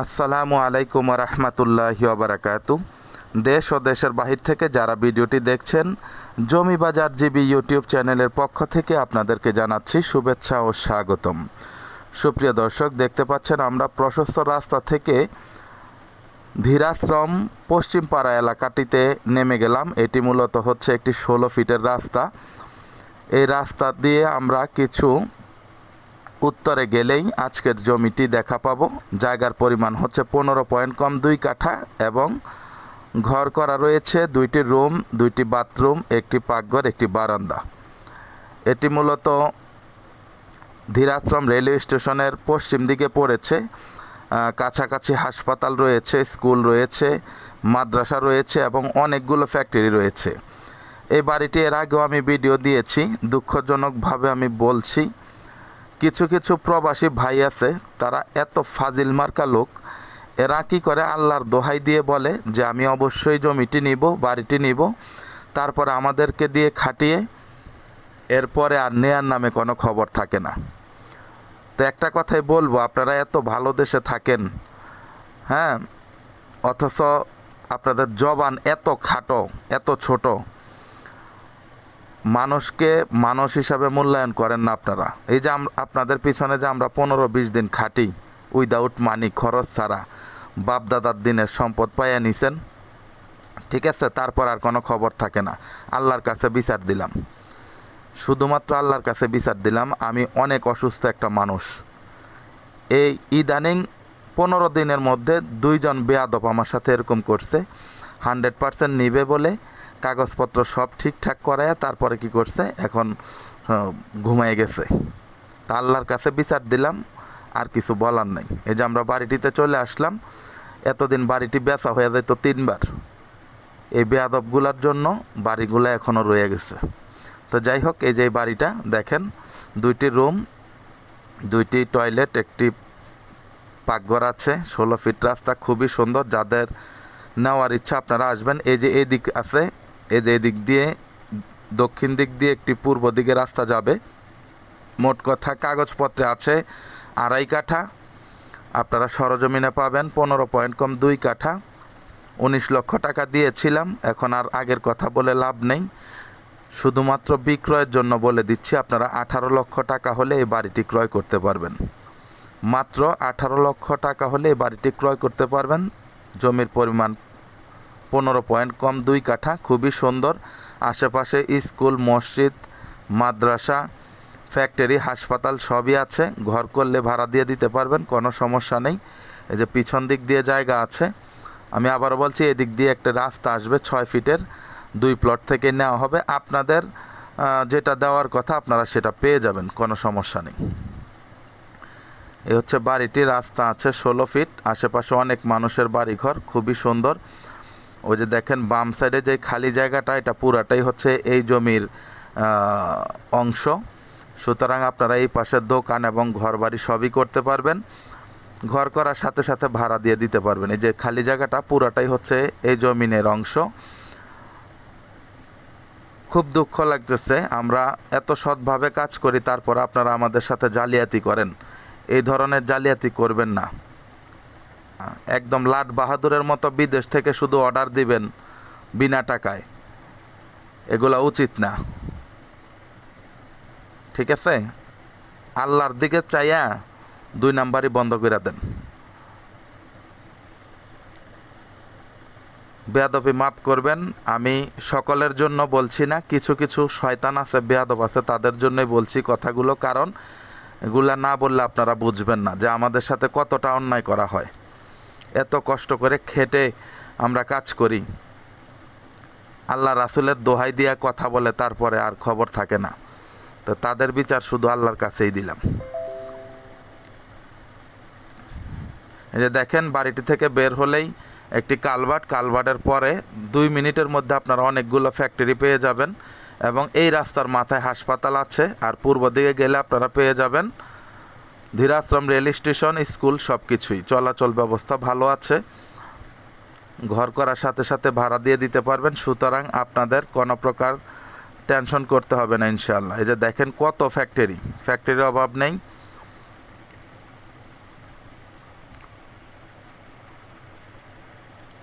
আসসালামু আলাইকুম রহমতুল্লাহি বারাকাতু দেশ ও দেশের বাহির থেকে যারা ভিডিওটি দেখছেন জমি বাজার জিবি ইউটিউব চ্যানেলের পক্ষ থেকে আপনাদেরকে জানাচ্ছি শুভেচ্ছা ও স্বাগতম। সুপ্রিয় দর্শক, দেখতে পাচ্ছেন আমরা প্রশস্ত রাস্তা থেকে ধীরাশ্রম পশ্চিমপাড়া এলাকাটিতে নেমে গেলাম। এটি মূলত হচ্ছে একটি ষোলো ফিটের রাস্তা। এই রাস্তা দিয়ে আমরা কিছু উত্তরে গেলেই আজকের জমিটি দেখা পাবো। জায়গার পরিমাণ হচ্ছে পনেরো পয়েন্ট কম দুই কাঠা এবং ঘর করা রয়েছে দুইটি রুম, দুইটি বাথরুম, একটি পাকঘর, একটি বারান্দা। এটি মূলত ধীরাশ্রম রেলওয়ে স্টেশনের পশ্চিম দিকে পড়েছে। কাছাকাছি হাসপাতাল রয়েছে, স্কুল রয়েছে, মাদ্রাসা রয়েছে এবং অনেকগুলো ফ্যাক্টরি রয়েছে। এই বাড়িটি এর আগেও আমি ভিডিও দিয়েছি। দুঃখজনকভাবে আমি বলছি কিছু কিছু প্রবাসী ভাই আছে, তারা এত ফাজিল মার্কা লোক। এরা কি করে আল্লাহর দোহাই দিয়ে বলে যে, আমি অবশ্যই জমিটি নিব, বাড়িটি নিব, তারপর আমাদেরকে দিয়ে খাটিয়ে এরপরে আর নেয়ার নামে কোনো খবর থাকে না। তো একটা কথাই বলব, আপনারা এত ভালো দেশে থাকেন হ্যাঁ অথচ আপনাদের জবান এত খাটো, এত ছোট। মানুষকে মানুষ হিসাবে মূল্যায়ন করেন না আপনারা। এই যে আপনাদের পিছনে যে আমরা পনেরো বিশ দিন খাটি উইদাউট মানি খরচ ছাড়া বাপ দাদার দিনের সম্পদ পাইয়া নিছেন, ঠিক আছে? তারপর আর কোনো খবর থাকে না। আল্লাহর কাছে বিচার দিলাম। শুধুমাত্র আল্লাহর কাছে বিচার দিলাম, আমি অনেক অসুস্থ একটা মানুষ। এই ইদানিং পনেরো দিনের মধ্যে দুইজন বেয়াদব আমার সাথে এরকম করছে হান্ড্রেড পার্সেন্ট নিবে বলে কাগজপত্র সব ঠিকঠাক করায় তারপরে কি করছে? এখন ঘুমায় গেছে। তা আল্লাহর কাছে বিচার দিলাম, আর কিছু বলার নাই। এই যে আমরা বাড়িটিতে চলে আসলাম, এতদিন বাড়িটি বেচা হয়ে যেত তিনবার। এই বেয়াদবগুলার জন্য বাড়িগুলো এখনও রয়ে গেছে। তো যাই হোক, এই যে বাড়িটা, দেখেন, দুইটি রুম, দুইটি টয়লেট, একটি পাকঘর আছে, ষোলো ফিট রাস্তা, খুবই সুন্দর। যাদের নেওয়ার ইচ্ছা আপনারা আসবেন। এই যে এই দিক আছে এই যে এদিক দিয়ে, দক্ষিণ দিক দিয়ে একটি পূর্ব দিকে রাস্তা যাবে। মোট কথা কাগজপত্রে আছে আড়াই কাঠা। আপনারা সরজমিনে পাবেন পনেরো পয়েন্ট কম দুই কাঠা। উনিশ লক্ষ টাকা দিয়েছিলাম, এখন আর আগের কথা বলে লাভ নেই। শুধুমাত্র বিক্রয়ের জন্য বলে দিচ্ছি, আপনারা আঠারো লক্ষ টাকা হলে এই বাড়িটি ক্রয় করতে পারবেন। মাত্র আঠারো লক্ষ টাকা হলে এই বাড়িটি ক্রয় করতে পারবেন। জমির পরিমাণ পনেরো পয়েন্ট কম দুই কাঠা, খুবই সুন্দর। আশেপাশে স্কুল, মসজিদ, মাদ্রাসা, ফ্যাক্টরি, হাসপাতাল সবই আছে। ঘর করলে ভাড়া দিয়ে দিতে পারবেন, কোনো সমস্যা নেই। এই যে পিছন দিক দিয়ে জায়গা আছে। আমি আবারও বলছি, এদিক দিয়ে একটা রাস্তা আসবে ছয় ফিটের, দুই প্লট থেকে নেওয়া হবে। আপনাদের যেটা দেওয়ার কথা আপনারা সেটা পেয়ে যাবেন, কোনো সমস্যা নেই। এই হচ্ছে বাড়িটি, রাস্তা আছে ষোলো ফিট। আশেপাশে অনেক মানুষের বাড়িঘর, খুবই সুন্দর। ওই যে দেখেন বাম সাইডে যে খালি জায়গাটা, এটা পুরাটাই হচ্ছে এই জমির অংশ। সুতরাং আপনারা এই পাশে দোকান এবং ঘরবাড়ি সবই করতে পারবেন। ঘর করার সাথে সাথে ভাড়া দিয়ে দিতে পারবেন। এই যে খালি জায়গাটা, পুরাটাই হচ্ছে এই জমিনের অংশ। খুব দুঃখ লাগতেছে, আমরা এত সৎভাবে কাজ করি, তারপর আপনারা আমাদের সাথে জালিয়াতি করেন। এই ধরনের জালিয়াতি করবেন না। একদম লাট বাহাদুরের মতো বিদেশ থেকে শুধু অর্ডার দিবেন বিনা টাকায়। এগুলা উচিত না। ঠিক আছে? আল্লাহর দিকে চাইয়া দুই নাম্বারই বন্ধ করে দেন। বেয়াদবি মাফ করবেন, আমি সকলের জন্য বলছি না, কিছু কিছু শয়তান আছে, বেয়াদব আছে, তাদের জন্যই বলছি কথাগুলো, কারণ এগুলা না বললে আপনারা বুঝবেন না যে আমাদের সাথে কতটা অন্যায় করা হয়। এত কষ্ট করে খেটে আমরা কাজ করি। আল্লাহ রাসুলের দোহাই দিয়া কথা বলে, তারপরে আর খবর থাকে না। তো তাদের বিচার শুধু আল্লাহর কাছেই দিলাম। এই যে দেখেন, বাড়িটি থেকে বের হলেই একটি কালভার্ট, কালভার্টের পরে দুই মিনিটের মধ্যে আপনারা অনেকগুলো ফ্যাক্টরি পেয়ে যাবেন এবং এই রাস্তার মাথায় হাসপাতাল আছে, আর পূর্ব দিকে গেলে আপনারা পেয়ে যাবেন। ধীরাশ্রম রেল স্টেশন, স্কুল সব কিছুই চলাচল ব্যবস্থা ভালো আছে। ঘর করার সাথে সাথে ভাড়া দিয়ে দিতে পারবেন। সুতরাং আপনাদের কোনো প্রকার টেনশন করতে হবে না ইনশাল্লাহ এই যে দেখেন কত ফ্যাক্টরি। ফ্যাক্টরির অভাব নেই।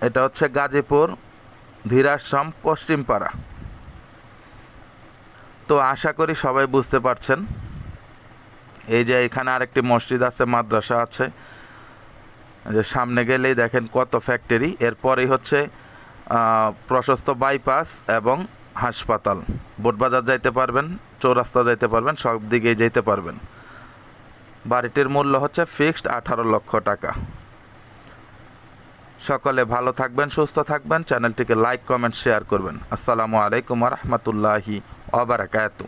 এটা হচ্ছে গাজীপুর ধীরাশ্রম পশ্চিমপাড়া। তো আশা করি সবাই বুঝতে পারছেন। এই যে এখানে আরেকটি মসজিদ আছে, মাদ্রাসা আছে। যে সামনে গেলেই দেখেন কত ফ্যাক্টরি এরপরেই হচ্ছে প্রশস্ত বাইপাস এবং হাসপাতাল। বোটবাজার যাইতে পারবেন, চৌরাস্তা যাইতে পারবেন, সব দিকেই যেতে পারবেন। বাড়িটির মূল্য হচ্ছে ফিক্সড আঠারো লক্ষ টাকা। সকলে ভালো থাকবেন, সুস্থ থাকবেন। চ্যানেলটিকে লাইক কমেন্ট শেয়ার করবেন। আসসালামু আলাইকুম রহমতুল্লাহি অবরাকাতু